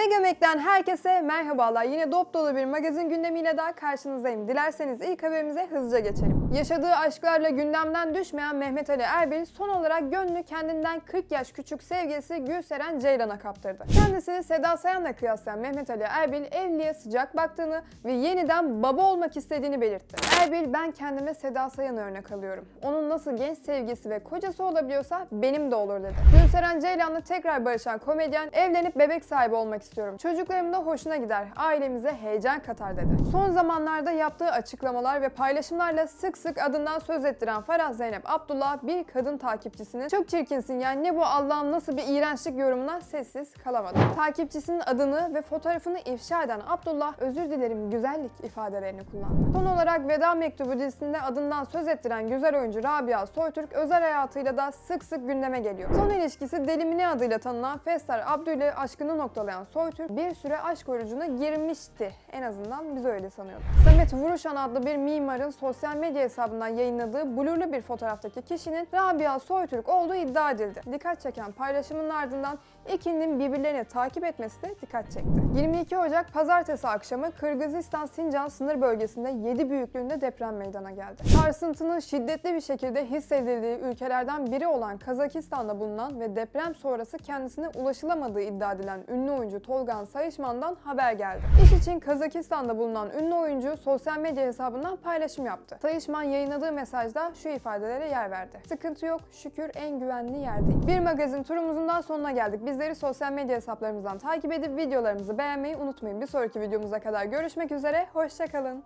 Megamek'ten herkese merhabalar. Yine dop dolu bir magazin gündemiyle daha karşınızdayım. Dilerseniz ilk haberimize hızlıca geçelim. Yaşadığı aşklarla gündemden düşmeyen Mehmet Ali Erbil son olarak gönlü kendinden 40 yaş küçük sevgilisi Gülseren Ceylan'a kaptırdı. Kendisini Seda Sayan'la kıyaslayan Mehmet Ali Erbil evliliğe sıcak baktığını ve yeniden baba olmak istediğini belirtti. Erbil ben kendime Seda Sayan'ı örnek alıyorum. Onun nasıl genç sevgisi ve kocası olabiliyorsa benim de olur dedi. Gülseren Ceylan'la tekrar barışan komedyen evlenip bebek sahibi olmak istiyorum. Çocuklarım da hoşuna gider. Ailemize heyecan katar dedi. Son zamanlarda yaptığı açıklamalar ve paylaşımlarla sık sık adından söz ettiren Farah Zeynep Abdullah bir kadın takipçisinin çok çirkinsin yani ne bu Allah'ım nasıl bir iğrençlik yorumuna sessiz kalamadı. Takipçisinin adını ve fotoğrafını ifşa eden Abdullah özür dilerim güzellik ifadelerini kullandı. Son olarak Veda Mektubu dizisinde adından söz ettiren güzel oyuncu Rabia Soytürk özel hayatıyla da sık sık gündeme geliyor. Son ilişkisi Delimine adıyla tanınan Festar Abdü aşkını noktalayan Soytürk bir süre aşk orucuna girmişti. En azından biz öyle sanıyorduk. Samet Vuruşan adlı bir mimarın sosyal medya hesabından yayınladığı blurlu bir fotoğraftaki kişinin Rabia Soytürk olduğu iddia edildi. Dikkat çeken paylaşımın ardından ikilinin birbirlerini takip etmesi de dikkat çekti. 22 Ocak pazartesi akşamı Kırgızistan Sincan sınır bölgesinde 7 büyüklüğünde deprem meydana geldi. Sarsıntının şiddetli bir şekilde hissedildiği ülkelerden biri olan Kazakistan'da bulunan ve deprem sonrası kendisine ulaşılamadığı iddia edilen ünlü oyuncu Tolgan Sayışman'dan haber geldi. İş için Kazakistan'da bulunan ünlü oyuncu sosyal medya hesabından paylaşım yaptı. Sayışman yayınladığı mesajda şu ifadelere yer verdi. Sıkıntı yok, şükür en güvenli yerdeyim. Bir magazin turumuzun daha sonuna geldik. Bizleri sosyal medya hesaplarımızdan takip edip videolarımızı beğenmeyi unutmayın. Bir sonraki videomuza kadar görüşmek üzere, hoşçakalın.